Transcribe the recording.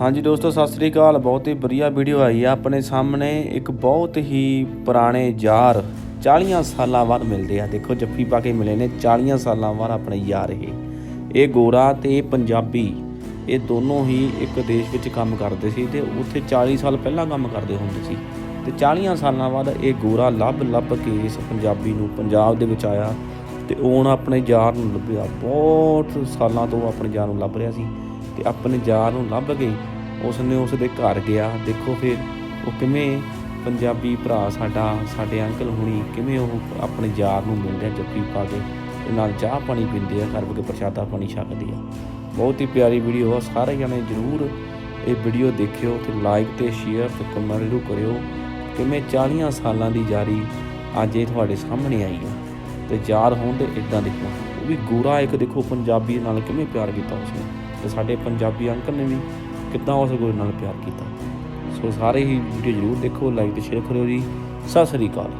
ਹਾਂਜੀ ਦੋਸਤੋ, ਸਤਿ ਸ੍ਰੀ ਅਕਾਲ। ਬਹੁਤ ਹੀ ਵਧੀਆ ਵੀਡੀਓ ਆਈ ਆ। ਆਪਣੇ ਸਾਹਮਣੇ ਇੱਕ ਬਹੁਤ ਹੀ ਪੁਰਾਣੇ ਯਾਰ 40 ਸਾਲਾਂ ਬਾਅਦ ਮਿਲਦੇ ਆ। ਦੇਖੋ, ਜੱਫੀ ਪਾ ਕੇ ਮਿਲੇ ਨੇ 40 ਸਾਲਾਂ ਬਾਅਦ ਆਪਣੇ ਯਾਰ ਇਹ। ਇਹ ਗੋਰਾ ਤੇ ਇਹ ਪੰਜਾਬੀ, ਇਹ ਦੋਨੋਂ ਹੀ ਇੱਕ ਦੇਸ਼ ਵਿੱਚ ਕੰਮ ਕਰਦੇ ਸੀ ਤੇ ਉੱਥੇ 40 ਸਾਲ ਪਹਿਲਾਂ ਕੰਮ ਕਰਦੇ ਹੁੰਦੇ ਸੀ। ਤੇ 40 ਸਾਲਾਂ ਬਾਅਦ ਇਹ ਗੋਰਾ ਲੱਭ ਲੱਭ ਕੇ ਇਸ ਪੰਜਾਬੀ ਨੂੰ ਪੰਜਾਬ ਦੇ ਵਿੱਚ ਆਇਆ ਤੇ ਉਹ ਆਪਣੇ ਯਾਰ ਨੂੰ ਲੱਭਿਆ। ਬਹੁਤ ਸਾਲਾਂ ਤੋਂ ਆਪਣੇ ਯਾਰ ਨੂੰ ਲੱਭ ਰਿਹਾ ਸੀ। ਤੇ ਆਪਣੇ ਯਾਰ ਨੂੰ ਲੱਭ ਕੇ ਉਸ ਨੇ ਉਸ ਦੇ ਘਰ ਗਿਆ। ਦੇਖੋ ਫਿਰ ਉਹ ਕਿਵੇਂ ਪੰਜਾਬੀ ਭਰਾ ਸਾਡਾ, ਸਾਡੇ ਅੰਕਲ ਹੁਣੀ ਕਿਵੇਂ ਉਹ ਆਪਣੇ ਯਾਰ ਨੂੰ ਮਿਲਦੇ ਆ ਜੱਫੀ ਪਾ ਕੇ ਤੇ ਨਾਲ ਚਾਹ ਪਾਣੀ ਪੀਂਦੇ ਆ, ਘਰ ਕੇ ਪ੍ਰਸ਼ਾਦਾ ਪਾਣੀ ਛਕਦੇ ਆ। ਬਹੁਤ ਹੀ ਪਿਆਰੀ ਵੀਡੀਓ ਆ। ਸਾਰੇ ਜਣੇ ਜਰੂਰ ਇਹ ਵੀਡੀਓ ਦੇਖਿਓ ਤੇ ਲਾਈਕ ਤੇ ਸ਼ੇਅਰ ਤੇ ਕਮੈਂਟ ਜ਼ਰੂਰ ਕਰਿਓ। ਕਿਵੇਂ 40 ਸਾਲਾਂ ਦੀ ਯਾਰੀ ਅੱਜ ਇਹ ਤੁਹਾਡੇ ਸਾਹਮਣੇ ਆਈ ਆ। ਤੇ ਯਾਰ ਹੋਣ ਤੇ ਇਦਾਂ ਦੇਖੋ। ਉਹ ਵੀ ਗੋਰਾ ਇੱਕ ਦੇਖੋ ਪੰਜਾਬੀ ਨਾਲ ਕਿਵੇਂ ਪਿਆਰ ਕੀਤਾ ਉਸਨੇ। ਤੇ ਸਾਡੇ ਪੰਜਾਬੀ ਅੰਕਲ ਨੇ ਵੀ ਕਿੱਦਾਂ ਉਸ ਗੁਰੂ ਨਾਲ ਪਿਆਰ ਕੀਤਾ। ਸੋ ਸਾਰੇ ਹੀ ਵੀਡੀਓ ਜ਼ਰੂਰ ਦੇਖੋ ਲਾਈਕ ਤੇ ਸ਼ੇਅਰ ਕਰਿਓ ਜੀ। ਸਤਿ ਸ੍ਰੀ ਅਕਾਲ।